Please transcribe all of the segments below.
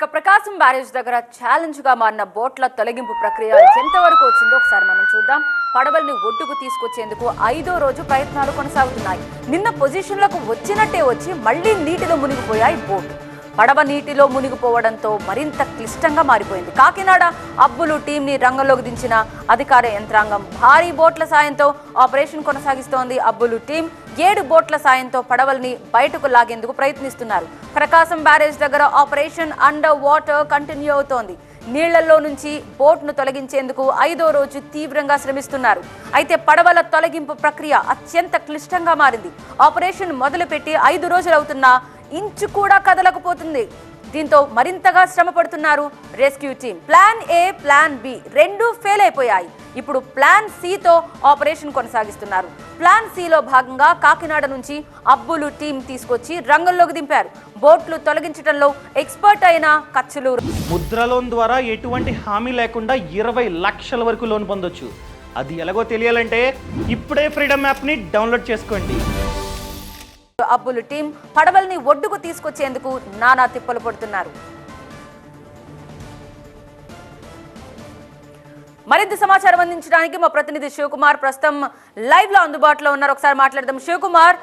ఇక ప్రకాశం బ్యారేజ్ దగ్గర ఛాలెంజ్గా మారిన బోట్ల తొలగింపు ప్రక్రియ ఎంతవరకు వచ్చిందో ఒకసారి మనం చూద్దాం. పడవల్ని ఒడ్డుకు తీసుకొచ్చేందుకు ఐదో రోజు ప్రయత్నాలు కొనసాగుతున్నాయి. నిన్న పొజిషన్లకు వచ్చినట్టే వచ్చి మళ్ళీ నీటిలో మునిగిపోయాయి బోట్ పడవ నీటిలో మునిగిపోవడంతో మరింత క్లిష్టంగా మారిపోయింది. కాకినాడ అబ్బులు టీంని రంగంలోకి దించిన అధికార యంత్రాంగం భారీ బోట్ల సాయంతో ఆపరేషన్ కొనసాగిస్తోంది. అబ్బులు టీం ఏడు బోట్ల సాయంతో పడవల్ని బయటకు లాగేందుకు ప్రయత్నిస్తున్నారు. ప్రకాశం బ్యారేజ్ దగ్గర ఆపరేషన్ అండర్ వాటర్ కంటిన్యూ అవుతోంది. నీళ్ళలో నుంచి బోట్ను తొలగించేందుకు ఐదో రోజు తీవ్రంగా శ్రమిస్తున్నారు. అయితే పడవల తొలగింపు ప్రక్రియ అత్యంత క్లిష్టంగా మారింది. ఆపరేషన్ మొదలుపెట్టి ఐదు రోజులవుతున్నా ఇంచు కూడా కదలకపోతుంది. దీంతో మరింతగా శ్రమ పడుతున్నారు rescue team. Plan A plan B రెండు ఫెయిల్ అయిపోయాయి. ఇప్పుడు ప్లాన్ సితో ఆపరేషన్ కొనసాగిస్తున్నారు. ప్లాన్ సిలో భాగంగా కాకినాడ నుంచి అబ్బులు టీం తీసుకొచ్చి రంగంలోకి దింపారు. బోట్లు తొలగించడంలో ఎక్స్పర్ట్ అయిన కచ్చలూరు. ముద్ర లోన్ ద్వారా ఎటువంటి హామీ లేకుండా ఇరవై లక్షల వరకు లోన్ పొందొచ్చు. అది ఎలాగో తెలియాలంటే ఇప్పుడే ఫ్రీడమ్ యాప్ని డౌన్లోడ్ చేసుకోండి. అబ్బులు టీం పడవల్ని ఒడ్డుకు తీసుకొచ్చేందుకు నానా తిప్పలు పడుతున్నారు. మరింత సమాచారం అందించడానికి మా ప్రతినిధి శివకుమార్ ప్రస్తుతం లైవ్లో అందుబాటులో ఉన్నారు. ఒకసారి మాట్లాడదాం. శివకుమార్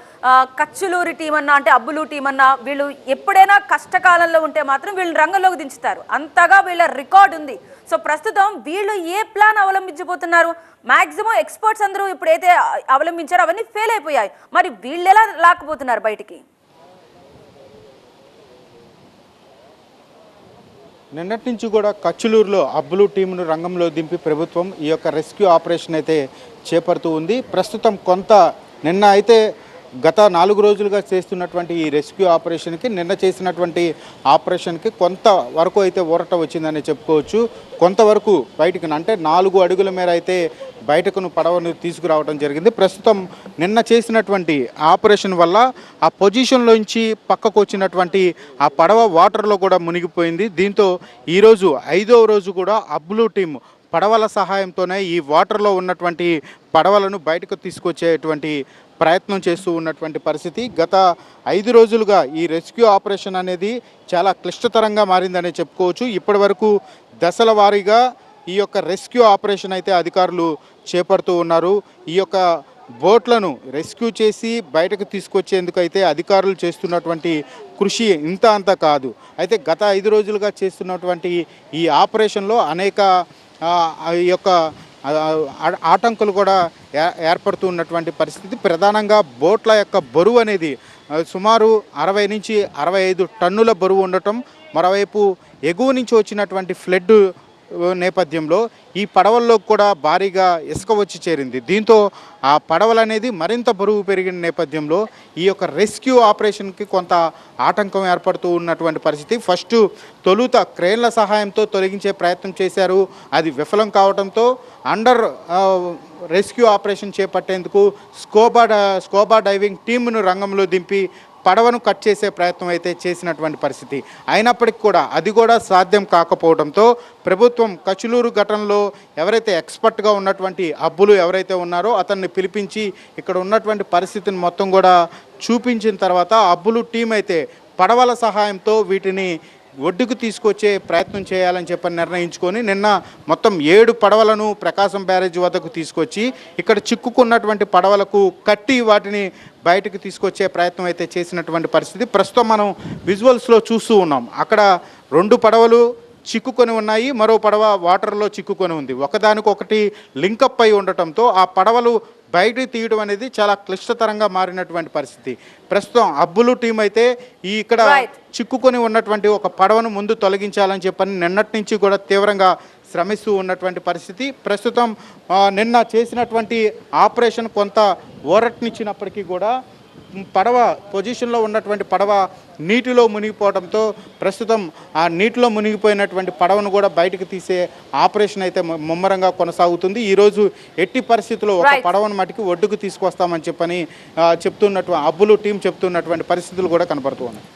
కచ్చులూరి టీం అన్నా అంటే అబ్బులు టీం అన్నా వీళ్ళు ఎప్పుడైనా కష్టకాలంలో ఉంటే మాత్రం వీళ్ళని రంగంలోకి దించుతారు. అంతగా వీళ్ళ రికార్డ్ ఉంది. సో ప్రస్తుతం వీళ్ళు ఏ ప్లాన్ అవలంబించబోతున్నారు? మాక్సిమం ఎక్స్పర్ట్స్ అందరూ ఇప్పుడైతే అవలంబించారో అవన్నీ ఫెయిల్ అయిపోయాయి. మరి వీళ్ళు ఎలా లాక్కుపోతున్నారు బయటికి? నిన్నటి నుంచి కూడా కచ్చులూరులో అబ్బులు టీంను రంగంలో దింపి ప్రభుత్వం ఈ యొక్క రెస్క్యూ ఆపరేషన్ అయితే చేపడుతూ ఉంది. ప్రస్తుతం కొంత నిన్న అయితే గత నాలుగు రోజులుగా చేస్తున్నటువంటి ఈ రెస్క్యూ ఆపరేషన్కి నిన్న చేసినటువంటి ఆపరేషన్కి కొంత వరకు అయితే ఊరట వచ్చిందని చెప్పుకోవచ్చు. కొంతవరకు బయటకు అంటే నాలుగు అడుగుల మేర అయితే బయటకును పడవను తీసుకురావడం జరిగింది. ప్రస్తుతం నిన్న చేసినటువంటి ఆపరేషన్ వల్ల ఆ పొజిషన్లోంచి పక్కకు వచ్చినటువంటి ఆ పడవ వాటర్లో కూడా మునిగిపోయింది. దీంతో ఈరోజు ఐదవ రోజు కూడా అబ్లూ టీం పడవల సహాయంతోనే ఈ వాటర్లో ఉన్నటువంటి పడవలను బయటకు తీసుకొచ్చేటువంటి ప్రయత్నం చేస్తూ ఉన్నటువంటి పరిస్థితి. గత ఐదు రోజులుగా ఈ రెస్క్యూ ఆపరేషన్ అనేది చాలా క్లిష్టతరంగా మారిందనే చెప్పుకోవచ్చు. ఇప్పటి వరకు దశల వారీగా ఈ యొక్క రెస్క్యూ ఆపరేషన్ అయితే అధికారులు చేపడుతూ ఉన్నారు. ఈ యొక్క బోట్లను రెస్క్యూ చేసి బయటకు తీసుకొచ్చేందుకు అయితే అధికారులు చేస్తున్నటువంటి కృషి ఇంత అంత కాదు. అయితే గత ఐదు రోజులుగా చేస్తున్నటువంటి ఈ ఆపరేషన్లో అనేక ఆ, యొక్క ఆటంకులు కూడా ఏ- ఏర్పడుతూ ఉన్నటువంటి పరిస్థితి. ప్రధానంగా బోట్ల యొక్క బరువు అనేది సుమారు అరవై నుంచి అరవై ఐదు టన్నుల బరువు ఉండటం మరోవైపు ఎగువ నుంచి వచ్చినటువంటి ఫ్లడ్ నేపథ్యంలో ఈ పడవల్లో కూడా భారీగా ఇసుక వచ్చి చేరింది. దీంతో ఆ పడవలు అనేది మరింత బరువు పెరిగిన నేపథ్యంలో ఈ యొక్క రెస్క్యూ ఆపరేషన్కి కొంత ఆటంకం ఏర్పడుతూ ఉన్నటువంటి పరిస్థితి. ఫస్ట్ తొలుత క్రేన్ల సహాయంతో తొలగించే ప్రయత్నం చేశారు. అది విఫలం కావడంతో అండర్ రెస్క్యూ ఆపరేషన్ చేపట్టేందుకు స్కోబా డ- స్కోబా డైవింగ్ టీంను రంగంలో దింపి పడవను కట్ చేసే ప్రయత్నం అయితే చేసినటువంటి పరిస్థితి. అయినప్పటికీ కూడా అది కూడా సాధ్యం కాకపోవడంతో ప్రభుత్వం కచులూరు ఘటనలో ఎవరైతే ఎక్స్పర్ట్గా ఉన్నటువంటి అబ్బులు ఎవరైతే ఉన్నారో అతన్ని పిలిపించి ఇక్కడ ఉన్నటువంటి పరిస్థితిని మొత్తం కూడా చూపించిన తర్వాత అబ్బులు టీం అయితే పడవల సహాయంతో వీటిని ఒడ్డుకు తీసుకొచ్చే ప్రయత్నం చేయాలని చెప్పని నిర్ణయించుకొని నిన్న మొత్తం ఏడు పడవలను ప్రకాశం బ్యారేజ్ వద్దకు తీసుకొచ్చి ఇక్కడ చిక్కుకున్నటువంటి పడవలకు కట్టి వాటిని బయటకు తీసుకొచ్చే ప్రయత్నం అయితే చేసినటువంటి పరిస్థితి. ప్రస్తుతం మనం విజువల్స్లో చూస్తూ ఉన్నాం. అక్కడ రెండు పడవలు చిక్కుకొని ఉన్నాయి. మరో పడవ వాటర్లో చిక్కుకొని ఉంది. ఒకదానికొకటి లింకప్ అయి ఉండటంతో ఆ పడవలు బయటికి తీయడం అనేది చాలా క్లిష్టతరంగా మారినటువంటి పరిస్థితి ప్రస్తుతం అబ్బులు టీం అయితే ఈ ఇక్కడ. చిక్కుకొని ఉన్నటువంటి ఒక పడవను ముందు తొలగించాలని చెప్పని నిన్నటి నుంచి కూడా తీవ్రంగా శ్రమిస్తూ ఉన్నటువంటి పరిస్థితి ప్రస్తుతం నిన్న చేసినటువంటి ఆపరేషన్ కొంత ఊరట్నిచ్చినప్పటికీ కూడా పడవ పొజిషన్లో ఉన్నటువంటి పడవ నీటిలో మునిగిపోవడంతో ప్రస్తుతం ఆ నీటిలో మునిగిపోయినటువంటి పడవను కూడా బయటకు తీసే ఆపరేషన్ అయితే ముమ్మరంగా కొనసాగుతుంది ఈరోజు ఎట్టి పరిస్థితుల్లో ఒక. పడవను మటుకు ఒడ్డుకు తీసుకొస్తామని చెప్పని చెప్తున్నటువంటి అబ్బులు టీం చెప్తున్నటువంటి పరిస్థితులు కూడా కనపడుతూ ఉన్నాయి